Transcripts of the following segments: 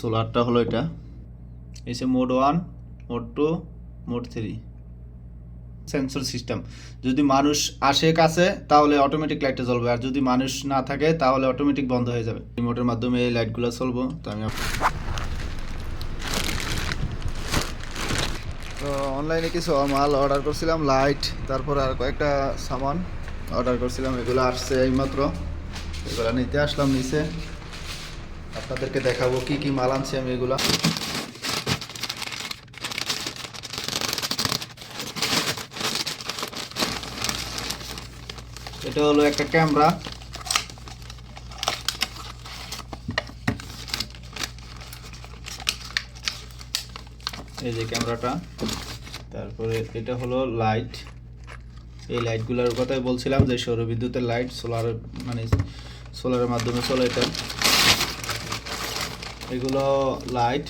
সোলারটা হলো এটা। এসে mode one, mode two, mode three. Sensor system. যদি মানুষ আসে কাছে, তাহলে অটোমেটিক লাইটটা জ্বলবে। আর যদি মানুষ না থাকে, তাহলে অটোমেটিক বন্ধ হয়ে যাবে। রিমোটের মাধ্যমে এই লাইটগুলো চলবো। তো আমি তো অনলাইনে কিছু মাল অর্ডার করছিলাম লাইট তারপর আর কয়েকটা সামান অর্ডার করছিলাম। এগুলো আসছে এইমাত্র। এগুলো নিতে আসলাম নিচে। আপনাদেরকে দেখাবো কি কি মাল আনছি আমি এগুলা। এটা হলো একটা ক্যামেরা। এই যে ক্যামেরাটা। তারপরে এটা হলো লাইট। এই লাইটগুলোর কথাই বলছিলাম যে সৌর বিদ্যুতের লাইট, সোলার মানে সোলারের মাধ্যমে চলে এটা। এগুলো লাইট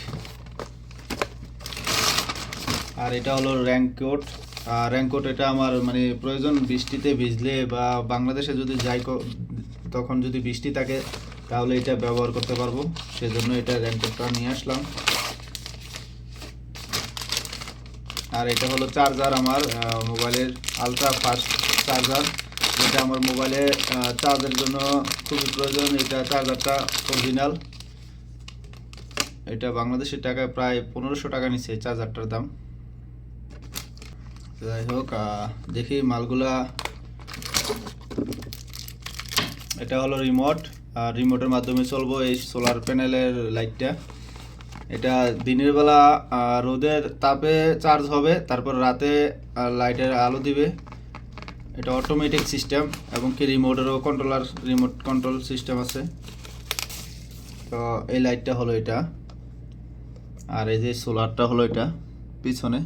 আর এটা হলো র্যাঙ্কোট আর র্যাঙ্কোট এটা আমার মানে প্রয়োজন বৃষ্টিতে ভিজলে বা বাংলাদেশে যদি যাই তখন যদি বৃষ্টি থাকে, তাহলে এটা ব্যবহার করতে পারব। সেজন্য এটা র্যাঙ্কোটটা নিয়ে আসলাম। আর এটা হলো চার্জার আমার মোবাইলের আলট্রা ফাস্ট চার্জার এটা আমার মোবাইলে চার্জের জন্য খুবই প্রয়োজন। এটা চার্জারটা অরিজিনাল এটা বাংলাদেশের টাকায় প্রায় পনেরোশো টাকা নিচ্ছে চার্জারটার দাম। যাই হোক দেখি মালগুলা। এটা হলো রিমোট, আর রিমোটের মাধ্যমে চলবো এই সোলার প্যানেলের লাইটটা। এটা দিনের বেলা রোদের তাপে চার্জ হবে, তারপর রাতে লাইটের আলো দিবে। এটা অটোমেটিক সিস্টেম, এবং কি রিমোটেরও কন্ট্রোলার, রিমোট কন্ট্রোল সিস্টেম আছে। তো এই লাইটটা হলো এটা। আর এই যে সোলারটা হলো এটা, পিছনে।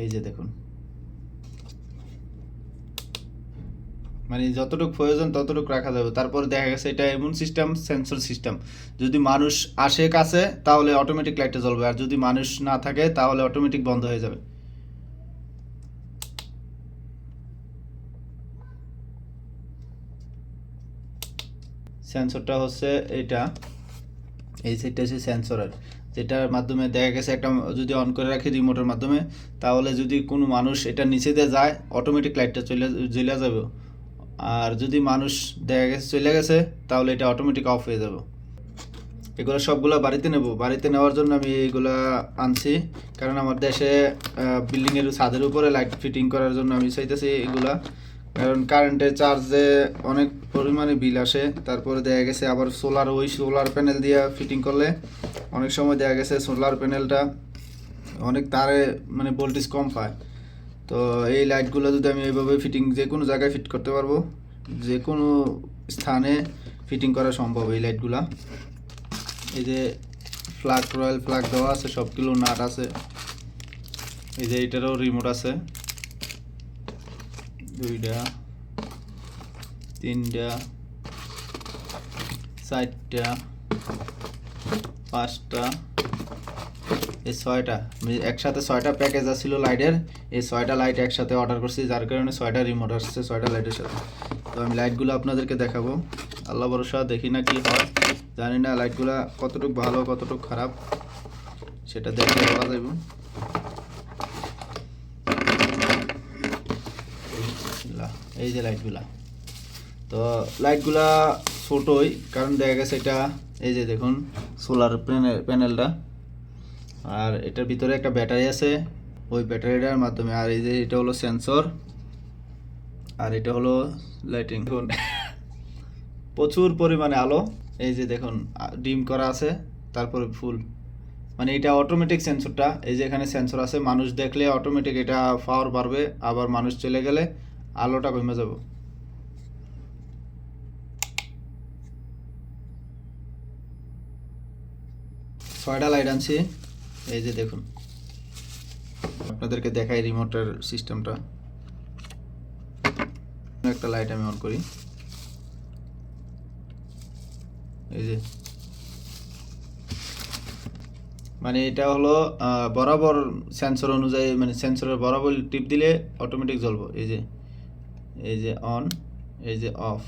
এই যে দেখুন। মানে যতটুকু প্রয়োজন ততটুকু রাখা যাবে। তারপর দেখা গেছে এটা এমন সিস্টেম সেন্সর সিস্টেম যদি মানুষ আসে কাছে, তাহলে অটোমেটিক লাইটটা জ্বলবে। আর যদি মানুষ না থাকে, তাহলে অটোমেটিক বন্ধ হয়ে যাবে। সেন্সরটা হচ্ছে এটা। এই সেটটা হচ্ছে সেন্সরের। যেটার মাধ্যমে দেখা গেছে একটা যদি অন করে রাখি রিমোটের মাধ্যমে, তাহলে যদি কোনো মানুষ এটা নিচে দিয়ে যায় অটোমেটিক লাইটটা চলে, জ্বলে যাবে। আর যদি মানুষ দেখা গেছে চলে গেছে, তাহলে এটা অটোমেটিক অফ হয়ে যাবে। এগুলো সবগুলো বাড়িতে নেব। বাড়িতে নেওয়ার জন্য আমি এগুলা আনছি। কারণ আমার দেশে বিল্ডিংয়ের ছাদের উপরে লাইট ফিটিং করার জন্য আমি চাইতেছি এগুলা। কারণ কারেন্টের চার্জে অনেক পরিমাণে বিল আসে, তারপরে দেখা গেছে আবার সোলার ওই সোলার প্যানেল দিয়ে ফিটিং করলে অনেক সময় দেখা গেছে সোলার প্যানেলটা অনেক তারে মানে ভোল্টেজ কম পায়। তো এই লাইটগুলো যদি আমি এইভাবে ফিটিং যে কোনো জায়গায় ফিট করতে পারব, যে কোনো স্থানে ফিটিং করা সম্ভব এই লাইটগুলা এই যে ফ্লাগ রয়্যাল ফ্লাগ দেওয়া আছে, সবগুলো নাট আছে। এই যে এটারও রিমোট আছে। দুইটা তিনটা চারটা পাঁচটা এই ছয়টা একসাথে ছয়টা প্যাকেজ আসছিল লাইটের এই ছয়টা লাইট একসাথে অর্ডার করছি, যার কারণে ছয়টা রিমোট আসছে ছয়টা লাইটের সাথে। তো আমি লাইটগুলো আপনাদেরকে দেখাবো। আল্লাহ ভরসা, দেখি না কি হয়। জানি না লাইটগুলো কতটুকু ভালো, কতটুকু খারাপ, সেটা দেখলে বলা যাবে এই যে লাইটগুলা তো লাইটগুলা ছোটই, কারণ দেখা গেছে এটা, এই যে দেখুন সোলার প্যানেল প্যানেলটা আর এটার ভিতরে একটা ব্যাটারি আছে, ওই ব্যাটারিটার মাধ্যমে, আর এই যে এটা হলো সেন্সর আর এটা হলো লাইটিং দেখুন, প্রচুর পরিমাণে আলো, এই যে দেখুন ডিম করা আছে, তারপরে ফুল। মানে এটা অটোমেটিক সেন্সরটা এই যে এখানে সেন্সর আছে, মানুষ দেখলে অটোমেটিক এটা পাওয়ার বাড়বে, আবার মানুষ চলে গেলে আলোটা কমে যাবে। ছয়টা লাইট আনছি। এই যে দেখুন। আপনাদেরকে দেখাই রিমোটের সিস্টেমটা একটা লাইট আমি অন করি। এই যে। মানে এটা হলো বরাবর সেন্সর অনুযায়ী মানে সেন্সরের বরাবর টিপ দিলে অটোমেটিক জ্বলবো। এই যে। এই যে অন এই যে অফ